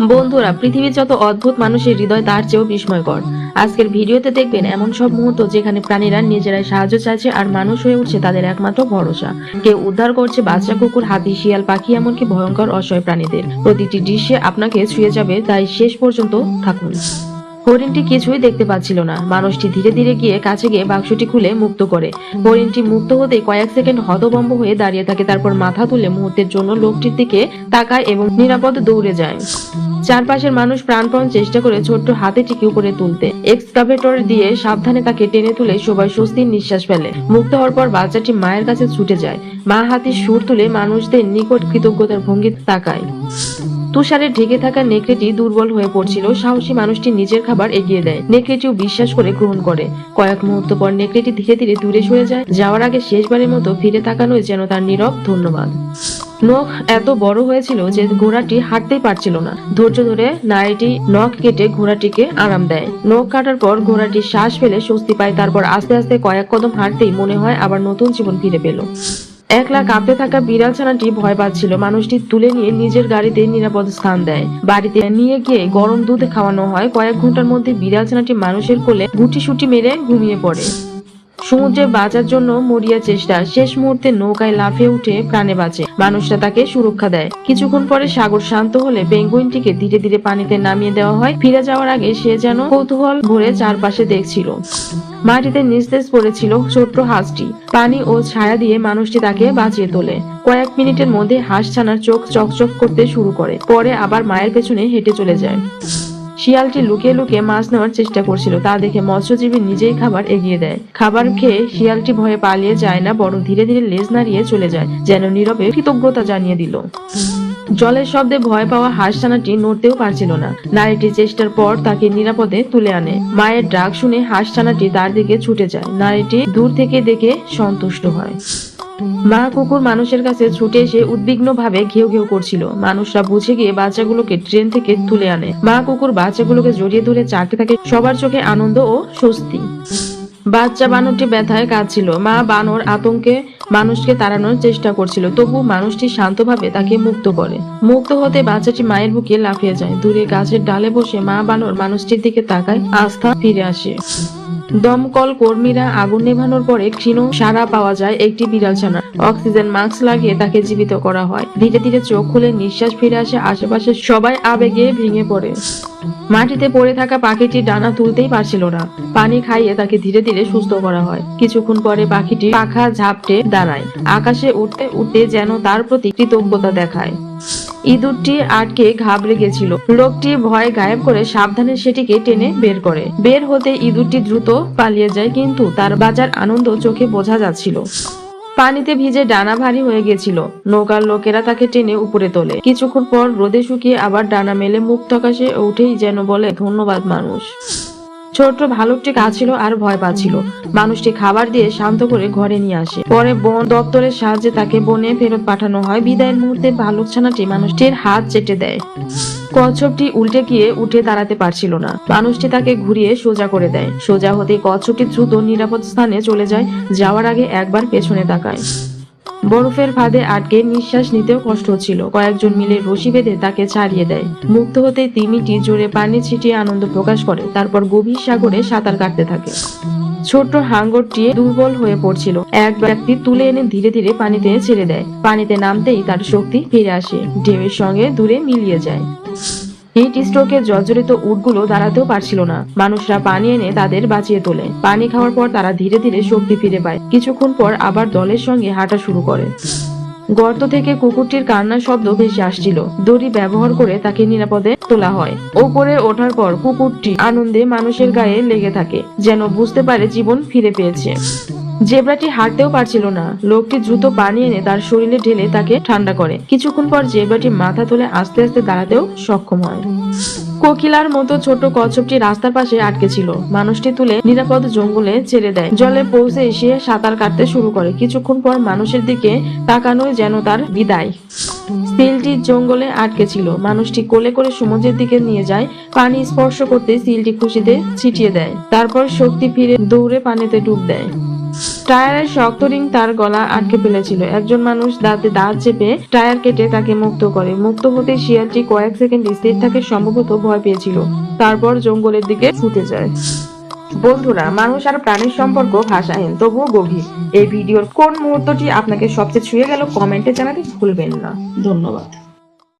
বন্ধুরা, পৃথিবীর যত অদ্ভুত মানুষের হৃদয়, তার চেয়েও বিস্ময়কর। আজকের ভিডিওতে দেখবেন এমন সব মুহূর্ত যেখানে প্রাণীরা নিজেরাই সাহায্য চাইছে আর মানুষ হয়ে উঠছে তাদের একমাত্র ভরসা। কেউ উদ্ধার করছে বাচ্চা, কুকুর, হাতি, শিয়াল, পাখি, এমনকি ভয়ঙ্কর অসহায় প্রাণীদের। প্রতিটি দৃশ্যে আপনাকে ছুঁয়ে যাবে, তাই শেষ পর্যন্ত থাকুন। হরিণটি কিছুই দেখতে পাচ্ছিল না। মানুষটি ধীরে ধীরে গিয়ে কাছে গিয়ে বাক্সটি খুলে মুক্ত করে। হরিণটি মুক্ত হতে কয়েক সেকেন্ড হতভম্ব হয়ে দাঁড়িয়ে থাকে, তারপর মাথা তুলে মুহূর্তের জন্য লোকটির দিকে তাকায় এবং নিরাপদ দৌড়ে যায়। চারপাশের মানুষ প্রাণপণ চেষ্টা করে ছোট্ট হাতিটিকে উপরে তুলতে। এক্সকাভেটর দিয়ে সাবধানে তাকে টেনে তুলে সবাই স্বস্তির নিঃশ্বাস ফেলে। মুক্ত হওয়ার পর বাচ্চাটি মায়ের কাছে ছুটে যায়। মা হাতির সুর তুলে মানুষদের নিকট কৃতজ্ঞতার ভঙ্গি তাকায়। তুষারে ঢেকে থাকা নেকড়েটি দুর্বল হয়ে পড়ছিল। সাহসী মানুষটি নিজের খাবার এগিয়ে দেয়। নেকড়েটিও বিশ্বাস করে গ্রহণ করে। কয়েক মুহূর্ত পর নেকড়েটি ধীরে ধীরে দূরে সরে যায়। যাওয়ার আগে শেষবারের মতো ফিরে তাকানোই যেন তার নীরব ধন্যবাদ। নখ এত বড় হয়েছিল যে ঘোড়াটি হাঁটতেই পারছিল না। ধৈর্য ধরে নারীটি নখ কেটে ঘোড়াটিকে আরাম দেয়। নখ কাটার পর ঘোড়াটি শ্বাস ফেলে স্বস্তি পায়। তারপর আস্তে আস্তে কয়েক কদম হাঁটতেই মনে হয় আবার নতুন জীবন ফিরে পেল। একলা কাঁপতে থাকা বিড়াল ছানাটি ভয় পাচ্ছিল। মানুষটি তুলে নিয়ে নিজের গাড়িতে নিরাপদ স্থান দেয়। বাড়িতে নিয়ে গিয়ে গরম দুধে খাওয়ানো হয়। কয়েক ঘণ্টার মধ্যে বিড়াল ছানাটি মানুষের কোলে গুটি সুটি মেরে ঘুমিয়ে পড়ে। সমুদ্রে বাঁচার জন্য মরিয়া চেষ্টা। শেষ মুহূর্তে নৌকায় লাফে উঠে প্রাণে বাঁচে। মানুষরা তাকে সুরক্ষা দেয়। কিছুক্ষণ পরে সাগর শান্ত হলে পেঙ্গুইনটিকে ধীরে ধীরে পানিতে নামিয়ে দেওয়া হয়। ফিরে যাওয়ার আগে সে যেন কৌতূহল ভরে চারপাশে দেখছিল। মাটিতে নিস্তেজ পড়েছিল ছোট্ট হাঁসটি। পানি ও ছায়া দিয়ে মানুষটি তাকে বাঁচিয়ে তোলে। কয়েক মিনিটের মধ্যে হাঁস ছানার চোখ চকচক করতে শুরু করে। পরে আবার মায়ের পেছনে হেঁটে চলে যায়। শিয়ালটি লুকিয়ে লুকিয়ে মাছ নেওয়ার চেষ্টা করছিল। তা দেখে মৎস্যজীবী নিজেই খাবার এগিয়ে দেয়। খাবার খেয়ে শিয়ালটি ভয়ে পালিয়ে যায় না, বরং ধীরে ধীরে লেজ নাড়িয়ে চলে যায়, যেন নীরবে কৃতজ্ঞতা জানিয়ে দিল। জলের শব্দে ভয় পাওয়া হাঁসছানাটি নড়তেও পারছিল না। নারীটি চেষ্টার পর তাকে নিরাপদে তুলে আনে। মায়ের ডাক শুনে হাঁসছানাটি তার দিকে ছুটে যায়। নারীটি দূর থেকে দেখে সন্তুষ্ট হয়। মা কুকুর মানুষের কাছে ছুটে এসে উদ্বিগ্ন ভাবে ঘেউ ঘেউ করছিল। মানুষরা বুঝে গিয়ে বাচ্চাগুলোকে ট্রেন থেকে তুলে আনে। মা কুকুর বাচ্চাগুলোকে জড়িয়ে ধরে চাকরি থাকে সবার চোখে আনন্দ ও স্বস্তি। বাচ্চা বানরটি ব্যথায় কাঁদছিল। মা বানর আতঙ্কে মানুষকে তাড়ানোর চেষ্টা করছিল, তবু মানুষটি শান্তভাবে তাকে মুক্ত করে। মুক্ত হতে বাচ্চাটি মায়ের বুকে লাফিয়ে যায়। দূরে গাছের ডালে বসে মা বানর মানুষটির দিকে তাকায়, আস্থা ফিরে আসে। দমকল কর্মীরা আগুন নেভানোর পরে ক্ষীণ সারা পাওয়া যায় একটি বিড়ালছানা অক্সিজেন মাস্ক লাগিয়ে তাকে জীবিত করা হয়। ধীরে ধীরে চোখ খুলে নিঃশ্বাস ফিরে আসে আশেপাশে সবাই আবেগে ভেঙে পড়ে। মাটিতে পড়ে থাকা পাখিটি ডানা তুলতেই পারছিল না। পানি খাইয়ে তাকে ধীরে ধীরে সুস্থ করা হয়। কিছুক্ষণ পরে পাখিটি পাখা ঝাপটে দাঁড়ায়। আকাশে উঠতে উঠতে যেন তার প্রতি কৃতজ্ঞতা দেখায়। ইঁদুরটি আটকে ঘাবড়ে গেছিল। লোকটি ভয় গায়েব করে সাবধানে সেটিকে টেনে বের করে। বের হতে ইঁদুরটি দ্রুত পালিয়ে যায়, কিন্তু তার বাজার আনন্দ চোখে বোঝা যাচ্ছিল। পানিতে ভিজে ডানা ভারী হয়ে গেছিল। নৌকার লোকেরা তাকে টেনে উপরে তোলে। কিছুক্ষণ পর রোদে শুকিয়ে আবার ডানা মেলে মুক্ত আকাশে উঠেই যেন বলে, ধন্যবাদ মানুষ। ছোট্ট ভালুকটি কাছিল আর ভয় পাচ্ছিল। মানুষটি খাবার দিয়ে শান্ত করে ঘরে নিয়ে আসে। পরে বন দপ্তরের সাহায্যে তাকে বনে ফেরত পাঠানো হয়। বিদায়ের মুহূর্তে ভালুক ছানাটি মানুষটির হাত চেটে দেয়। কচ্ছপটি উল্টে গিয়ে উঠে দাঁড়াতে পারছিল না। মানুষটি তাকে ঘুরিয়ে সোজা করে দেয়। সোজা হতে কচ্ছপটি দ্রুত নিরাপদ স্থানে চলে যায়। যাওয়ার আগে একবার পেছনে তাকায়। বরফের ফাঁদে আটকে নিঃশ্বাস নিতেও কষ্ট হচ্ছিল কয়েকজন মিলে রশি বেঁধে তাকে ছাড়িয়ে দেয়। মুক্ত হতে তিমিটি জোরে পানি ছিটিয়ে আনন্দ প্রকাশ করে, তারপর গভীর সাগরে সাঁতার কাটতে থাকে। ছোট্ট হাঙ্গরটি দুর্বল হয়ে পড়ছিল। এক ব্যক্তি তুলে এনে ধীরে ধীরে পানিতে ছেড়ে দেয়। পানিতে নামতেই তার শক্তি ফিরে আসে। ঢেউয়ের সঙ্গে দূরে মিলিয়ে যায়। হিট স্ট্রোকে জর্জরিত উটগুলো দাঁড়াতেও পারছিল না। মানুষরা পানি এনে তাদের বাঁচিয়ে তোলে। পানি খাওয়ার পর তারা ধীরে ধীরে শক্তি ফিরে পায়। কিছুক্ষণ পর আবার দলের সঙ্গে হাঁটা শুরু করে। গর্ত থেকে কুকুরটির কান্নার শব্দ ভেসে আসছিল। দড়ি ব্যবহার করে তাকে নিরাপদে তোলা হয়। ওপরে ওঠার পর কুকুরটি আনন্দে মানুষের গায়ে লেগে থাকে, যেন বুঝতে পারে জীবন ফিরে পেয়েছে। জেব্রাটি হাঁটতেও পারছিল না। লোকটি দ্রুত পানি এনে তার শরীরে ঢেলে তাকে ঠান্ডা করে। কিছুক্ষণ পর জেব্রাটি মাথা তুলে আস্তে আস্তে দাঁড়াতেও সক্ষম হয়। কোকিলার মতো ছোট কচ্ছপটি রাস্তার পাশে আটকে ছিল। মানুষটি তুলে নিরাপদ জঙ্গলে ছেড়ে দেয়। জলে পৌঁছে এসে সাঁতার কাটতে শুরু করে। কিছুক্ষণ পর মানুষের দিকে তাকানোই যেন তার বিদায়। সিলটি জঙ্গলে আটকে ছিল। মানুষটি কোলে করে সমুদ্রের দিকে নিয়ে যায়। পানি স্পর্শ করতে সিলটি খুশিতে ছিটিয়ে দেয়। তারপর শক্তি ফিরে দৌড়ে পানিতে ডুব দেয়। টায়ারের শক্ত রিং তার গলা আটকে ফেলেছিল। একজন মানুষ দাঁতে দাঁত চেপে টায়ার কেটে তাকে মুক্ত করে। মুক্ত হতে শিয়ালটি কয়েক সেকেন্ড স্থির থাকে সম্ভবত ভয় পেয়েছিল। তারপর জঙ্গলের দিকে ছুটে যায়। বন্ধুরা, মানুষ আর প্রাণীর সম্পর্ক ভাষাহীন, তবুও গভীর। এই ভিডিওর কোন মুহূর্তটি আপনাকে সবচেয়ে ছুঁয়ে গেল কমেন্টে জানাতে ভুলবেন না। ধন্যবাদ।